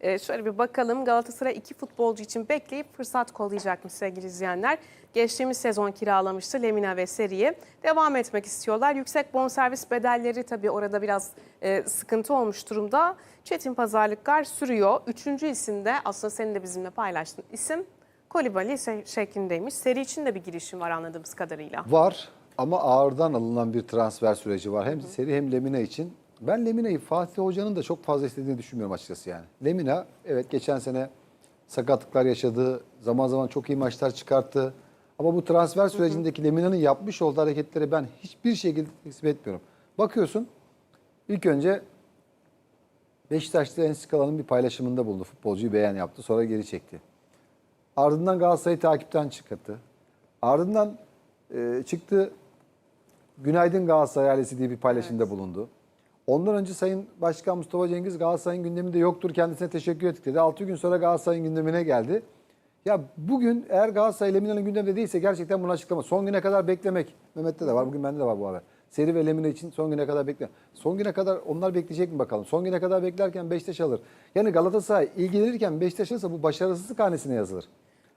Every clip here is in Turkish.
Ee, şöyle bir bakalım Galatasaray iki futbolcu için bekleyip fırsat kollayacakmış sevgili izleyenler. Geçtiğimiz sezon kiralamıştı Lemina ve Seri'yi. Devam etmek istiyorlar. Yüksek bonservis bedelleri tabii orada biraz e, sıkıntı olmuş durumda. Çetin pazarlıklar sürüyor. Üçüncü isim de aslında senin de bizimle paylaştığın isim Kolibali şeklindeymiş. Seri için de bir girişim var anladığımız kadarıyla. Var ama ağırdan alınan bir transfer süreci var. Hem seri hem Lemina için. Ben Lemina'yı Fatih Hoca'nın da çok fazla istediğini düşünmüyorum açıkçası yani. Lemina evet geçen sene sakatlıklar yaşadı. Zaman zaman çok iyi maçlar çıkarttı. Ama bu transfer sürecindeki Lemina'nın yapmış olduğu hareketleri ben hiçbir şekilde teslim etmiyorum. Bakıyorsun ilk önce Beşiktaş'ta Ensikala'nın bir paylaşımında bulundu. Futbolcuyu beğen yaptı. Sonra geri çekti. Ardından Galatasaray'ı takipten çıkarttı. Ardından e, çıktı Günaydın Galatasaray ailesi diye bir paylaşımda bulundu. Ondan önce Sayın Başkan Mustafa Cengiz Galatasaray'ın gündeminde yoktur kendisine teşekkür ettik dedi. 6 gün sonra Galatasaray'ın gündemine geldi. Ya bugün eğer Galatasaray Lemina'nın gündeminde değilse gerçekten bunu açıklama. Son güne kadar beklemek. Mehmet'te de var bugün bende de var bu haber. Seri ve Lemina için son güne kadar bekle. Son güne kadar onlar bekleyecek mi bakalım? Son güne kadar beklerken Beşiktaş alır. Yani Galatasaray ilgilenirken Beşiktaş alırsa bu başarısızlık hanesine yazılır.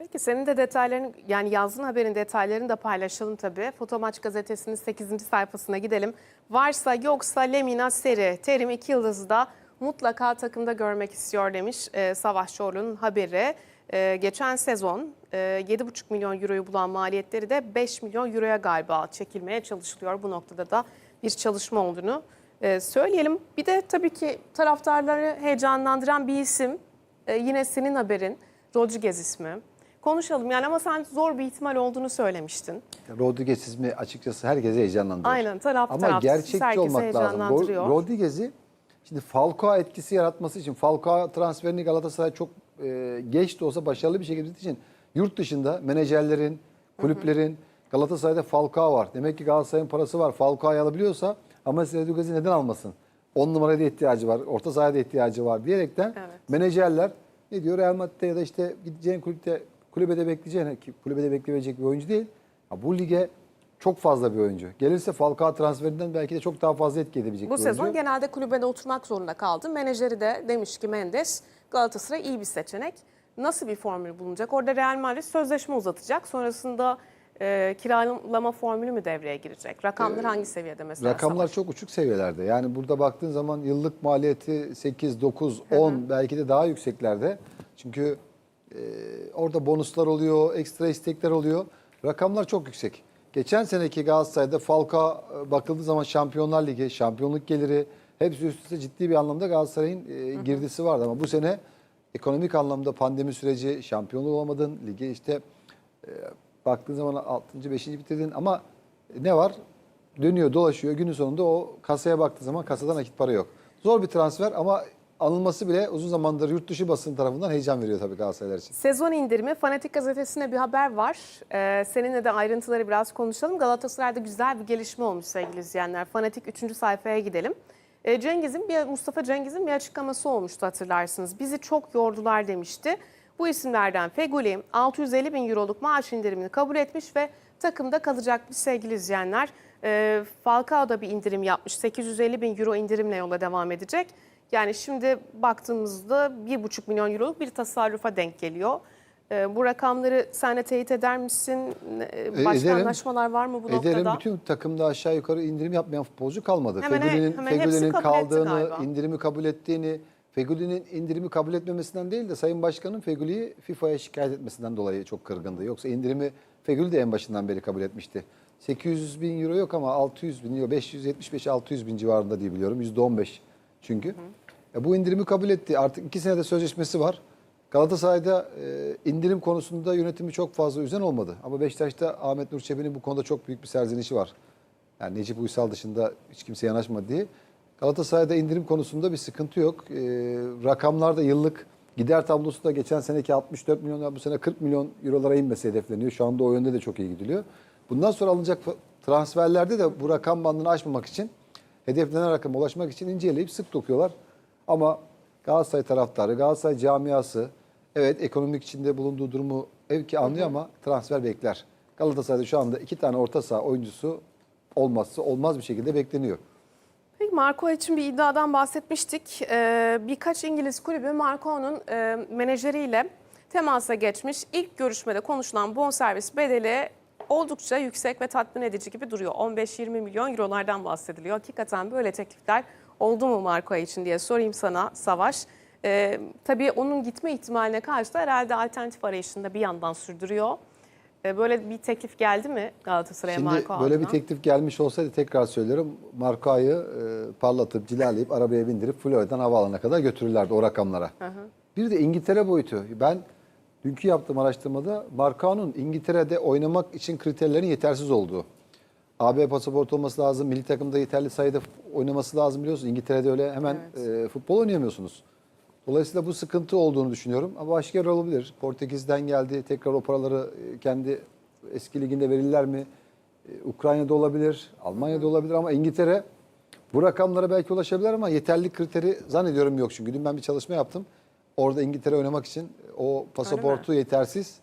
Peki senin de detaylarını yani yazdığın haberin detaylarını da paylaşalım tabii. Fotomaç gazetesinin 8. sayfasına gidelim. Varsa yoksa Lemina Seri, Terim iki yıldızı da mutlaka takımda görmek istiyor demiş e, Savaş Çorlu'nun haberi. E, geçen sezon e, 7,5 milyon euroyu bulan maliyetleri de 5 milyon euroya galiba çekilmeye çalışılıyor. Bu noktada da bir çalışma olduğunu e, söyleyelim. Bir de tabii ki taraftarları heyecanlandıran bir isim. E, yine senin haberin Rodriguez ismi. Konuşalım yani ama sen zor bir ihtimal olduğunu söylemiştin. Rodriguez ismi açıkçası herkese heyecanlandırır. Aynen, taraf Ama tarafsız gerçekçi olmak lazım. heyecanlandırıyor. Ro- Rodriguez'i şimdi Falcao etkisi yaratması için Falcao transferini Galatasaray çok e, geç de olsa başarılı bir şekilde için yurt dışında menajerlerin, kulüplerin Galatasaray'da Falcao var. Demek ki Galatasaray'ın parası var. Falcao'yu alabiliyorsa ama Rodriguez'i neden almasın? 10 numaraya da ihtiyacı var, orta sahaya da ihtiyacı var diyerekten Evet. menajerler ne diyor Real Madrid'de ya da işte gideceğin kulüpte kulübede bekleyeceğin ki kulübede bekleyebilecek bir oyuncu değil. Ya bu lige çok fazla bir oyuncu. Gelirse Falcao transferinden belki de çok daha fazla etki edebilecek Bu bir sezon oyuncu. genelde kulübede oturmak zorunda kaldı. Menajeri de demiş ki Mendes Galatasaray iyi bir seçenek. Nasıl bir formül bulunacak? Orada Real Madrid sözleşme uzatacak. Sonrasında e, kiralama formülü mü devreye girecek? Rakamlar hangi seviyede mesela? Rakamlar Savaş? çok uçuk seviyelerde. Yani burada baktığın zaman yıllık maliyeti 8, 9, 10 belki de daha yükseklerde. Çünkü e, orada bonuslar oluyor, ekstra istekler oluyor. Rakamlar çok yüksek. Geçen seneki Galatasaray'da Falcao e, bakıldığı zaman Şampiyonlar Ligi, şampiyonluk geliri hepsi üst üste ciddi bir anlamda Galatasaray'ın e, girdisi vardı. Ama bu sene ekonomik anlamda pandemi süreci, şampiyonluğu olamadın, lige işte e, baktığın zaman 6. 5. bitirdin ama ne var? Dönüyor, dolaşıyor. Günün sonunda o kasaya baktığı zaman kasada nakit para yok. Zor bir transfer ama anılması bile uzun zamandır yurt dışı basın tarafından heyecan veriyor tabii Galatasaraylar için. Sezon indirimi Fanatik Gazetesi'nde bir haber var. Ee, seninle de ayrıntıları biraz konuşalım. Galatasaray'da güzel bir gelişme olmuş sevgili izleyenler. Fanatik 3. sayfaya gidelim. Ee, Cengiz'in bir Mustafa Cengiz'in bir açıklaması olmuştu hatırlarsınız. Bizi çok yordular demişti. Bu isimlerden Feguli 650 bin euroluk maaş indirimini kabul etmiş ve takımda kalacakmış sevgili izleyenler. Ee, Falcao da bir indirim yapmış. 850 bin euro indirimle yola devam edecek. Yani şimdi baktığımızda 1,5 milyon euroluk bir tasarrufa denk geliyor. Ee, bu rakamları sen de teyit eder misin? Ee, Başka ederim. anlaşmalar var mı bu Ederim noktada? bütün takımda aşağı yukarı indirim yapmayan futbolcu kalmadı. Fegüli'nin kaldığını, indirimi kabul ettiğini, Fegüli'nin indirimi kabul etmemesinden değil de Sayın Başkan'ın Fegüli'yi FIFA'ya şikayet etmesinden dolayı çok kırgındı. Yoksa indirimi Fegüli de en başından beri kabul etmişti. 800 bin euro yok ama 600 bin euro, 575-600 bin civarında diye biliyorum. %15 çünkü. E, bu indirimi kabul etti. Artık iki senede sözleşmesi var. Galatasaray'da e, indirim konusunda yönetimi çok fazla üzen olmadı. Ama Beşiktaş'ta Ahmet Nur Çebi'nin bu konuda çok büyük bir serzenişi var. Yani Necip Uysal dışında hiç kimse yanaşmadı diye. Galatasaray'da indirim konusunda bir sıkıntı yok. E, rakamlarda yıllık gider tablosu da geçen seneki 64 milyon, bu sene 40 milyon eurolara inmesi hedefleniyor. Şu anda o yönde de çok iyi gidiliyor. Bundan sonra alınacak transferlerde de bu rakam bandını aşmamak için, hedeflenen rakama ulaşmak için inceleyip sık dokuyorlar. Ama Galatasaray taraftarı, Galatasaray camiası evet ekonomik içinde bulunduğu durumu ev ki anlıyor ama transfer bekler. Galatasaray'da şu anda iki tane orta saha oyuncusu olmazsa olmaz bir şekilde bekleniyor. Peki Marco için bir iddiadan bahsetmiştik. Ee, birkaç İngiliz kulübü Marco'nun e, menajeriyle temasa geçmiş. İlk görüşmede konuşulan bonservis bedeli oldukça yüksek ve tatmin edici gibi duruyor. 15-20 milyon eurolardan bahsediliyor. Hakikaten böyle teklifler oldu mu Marco için diye sorayım sana Savaş. Ee, tabii onun gitme ihtimaline karşı da herhalde alternatif arayışında bir yandan sürdürüyor. Ee, böyle bir teklif geldi mi Galatasaray'a Şimdi Marco böyle adına? bir teklif gelmiş olsaydı tekrar söylüyorum. Marka'yı e, parlatıp cilalayıp arabaya bindirip Florya'dan havaalanına kadar götürürlerdi o rakamlara. Bir de İngiltere boyutu. Ben dünkü yaptığım araştırmada Marka'nın İngiltere'de oynamak için kriterlerin yetersiz olduğu. AB pasaport olması lazım, milli takımda yeterli sayıda oynaması lazım biliyorsunuz. İngiltere'de öyle hemen e, futbol oynayamıyorsunuz. Dolayısıyla bu sıkıntı olduğunu düşünüyorum. Ama başka yer olabilir. Portekiz'den geldi. Tekrar o paraları e, kendi eski liginde verirler mi? E, Ukrayna'da olabilir, Almanya'da olabilir ama İngiltere bu rakamlara belki ulaşabilir ama yeterli kriteri zannediyorum yok. Çünkü dün ben bir çalışma yaptım. Orada İngiltere oynamak için o pasaportu yetersiz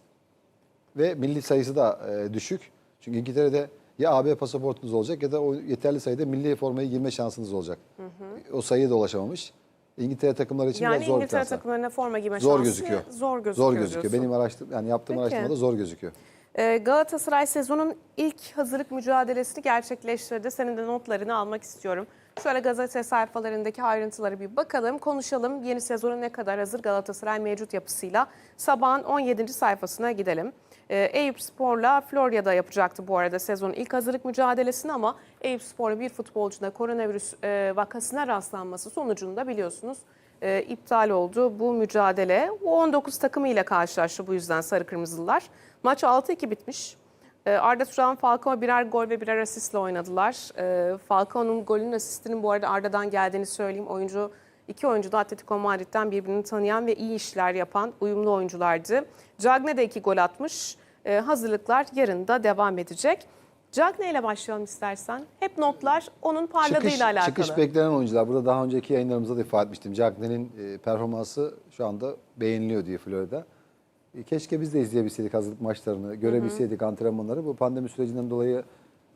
ve milli sayısı da e, düşük. Çünkü İngiltere'de ya AB pasaportunuz olacak ya da o yeterli sayıda milli formaya girme şansınız olacak. O sayıya da ulaşamamış. İngiltere takımları için Yani biraz zor bir İngiltere takımlarına forma giyme Zor şansı gözüküyor. Zor gözüküyor. Zor gözüküyor. diyorsun. Benim araştır yani yaptığım Peki. araştırmada zor gözüküyor. Ee, Galatasaray sezonun ilk hazırlık mücadelesini gerçekleştirdi. Senin de notlarını almak istiyorum. Şöyle gazete sayfalarındaki ayrıntıları bir bakalım, konuşalım. Yeni sezona ne kadar hazır Galatasaray mevcut yapısıyla? Sabahın 17. sayfasına gidelim. Ee, Eyüp Spor'la Florya'da yapacaktı bu arada sezonun ilk hazırlık mücadelesini ama Eyüp Spor'la bir futbolcuda koronavirüs e, vakasına rastlanması sonucunda biliyorsunuz e, iptal oldu bu mücadele. Bu 19 takımıyla karşılaştı bu yüzden Sarı Kırmızılılar. Maç 6-2 bitmiş. E, Arda Turan, Falcao birer gol ve birer asistle oynadılar. E, Falcao'nun golünün asistinin bu arada Arda'dan geldiğini söyleyeyim. Oyuncu iki oyuncu da Atletico Madrid'den birbirini tanıyan ve iyi işler yapan uyumlu oyunculardı. Cagne de iki gol atmış. E, hazırlıklar yarın da devam edecek. Cagne ile başlayalım istersen. Hep notlar onun parladığıyla Çıkış, alakalı. çıkış beklenen oyuncular. Burada daha önceki yayınlarımızda da ifade etmiştim. Cagney'in e, performansı şu anda beğeniliyor diye Florya'da. E, keşke biz de izleyebilseydik hazırlık maçlarını, görebilseydik antrenmanları. Bu pandemi sürecinden dolayı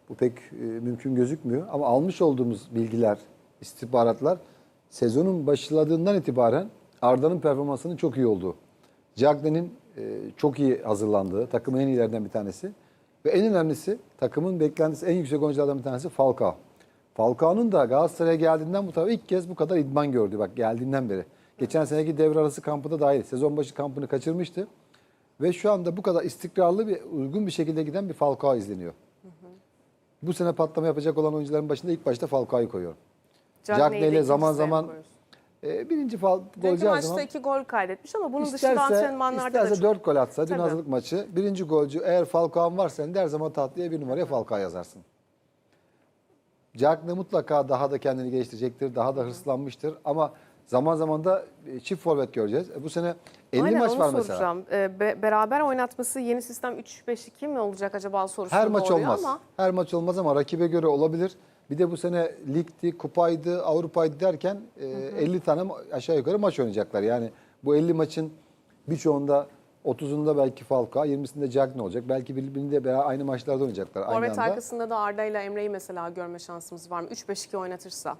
bu pek e, mümkün gözükmüyor. Ama almış olduğumuz bilgiler, istihbaratlar sezonun başladığından itibaren Arda'nın performansının çok iyi olduğu. Cagney'in e, çok iyi hazırlandığı, takımın en iyilerden bir tanesi. Ve en önemlisi takımın beklentisi en yüksek oyunculardan bir tanesi Falcao. Falcao'nun da Galatasaray'a geldiğinden bu tarafa ilk kez bu kadar idman gördü bak geldiğinden beri. Geçen seneki devre arası kampı da dahil. Sezon başı kampını kaçırmıştı. Ve şu anda bu kadar istikrarlı bir uygun bir şekilde giden bir Falcao izleniyor. Bu sene patlama yapacak olan oyuncuların başında ilk başta Falcao'yu koyuyorum. Cagney ile zaman zaman e, birinci fal, golcü her maçta zaman iki gol kaydetmiş ama bunun dışında İsterse, antrenmanlarda da isterse çok... 4 gol atsa dün hazırlık maçı. Birinci golcü eğer Falcao'un varsa her zaman tatlıya bir numaraya Falcao yazarsın. Cagney mutlaka daha da kendini geliştirecektir. Daha da hırslanmıştır. Ama zaman zaman da e, çift forvet göreceğiz. E, Bu sene 50 Aynen, maç var mesela. soracağım. Ee, be- beraber oynatması yeni sistem 3-5-2 mi olacak acaba sorusu Her maç olmaz. ama Her maç olmaz ama rakibe göre olabilir. Bir de bu sene ligdi, kupaydı, Avrupa'ydı derken e, 50 tane aşağı yukarı maç oynayacaklar. Yani bu 50 maçın birçoğunda 30'unda belki Falcao, 20'sinde Cagney olacak. Belki birbirinde beraber aynı maçlarda oynayacaklar aynı forvet arkasında da Arda ile Emre'yi mesela görme şansımız var mı? 3-5-2 oynatırsa.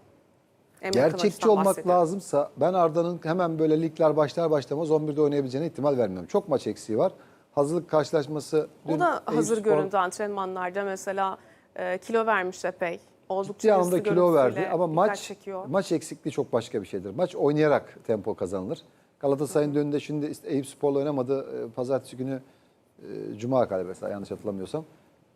Emre Gerçekçi olmak bahsediyorum. lazımsa ben Arda'nın hemen böyle ligler başlar başlamaz 11'de oynayabileceğine ihtimal vermiyorum. Çok maç eksiği var. Hazırlık karşılaşması O da hazır Eyüpspor- göründü antrenmanlarda mesela e, kilo vermiş epey. Oldukça Ciddi anlamda kilo verdi ama maç çekiyor. maç eksikliği çok başka bir şeydir. Maç oynayarak tempo kazanılır. Galatasaray'ın önünde şimdi işte Eyüp Spor'la oynamadı. Ee, Pazartesi günü e, Cuma galiba yanlış hatırlamıyorsam.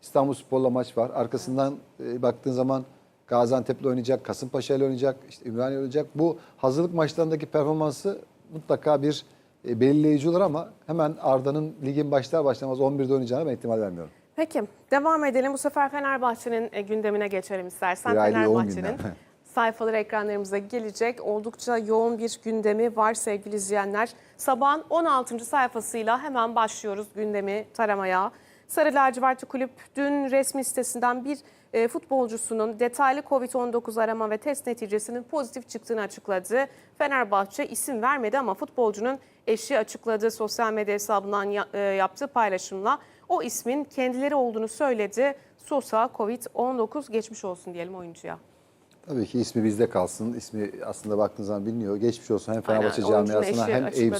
İstanbul Spor'la maç var. Arkasından e, baktığın zaman Gaziantep'le oynayacak, Kasımpaşa ile oynayacak, işte Ümraniye oynayacak. Bu hazırlık maçlarındaki performansı mutlaka bir e, belirleyici olur ama hemen Arda'nın ligin başlar başlamaz 11'de oynayacağına ben ihtimal vermiyorum. Peki devam edelim. Bu sefer Fenerbahçe'nin e, gündemine geçelim istersen. Bir Fenerbahçe'nin sayfaları ekranlarımıza gelecek. Oldukça yoğun bir gündemi var sevgili izleyenler. Sabahın 16. sayfasıyla hemen başlıyoruz gündemi taramaya. Sarı lacivertli kulüp dün resmi sitesinden bir e, futbolcusunun detaylı Covid-19 arama ve test neticesinin pozitif çıktığını açıkladı. Fenerbahçe isim vermedi ama futbolcunun eşi açıkladığı sosyal medya hesabından ya- e, yaptığı paylaşımla o ismin kendileri olduğunu söyledi. Sosa Covid-19 geçmiş olsun diyelim oyuncuya. Tabii ki ismi bizde kalsın. İsmi aslında baktığınız zaman biliniyor. Geçmiş olsun hem Fenerbahçe Aynen, camiasına hem. Eyüp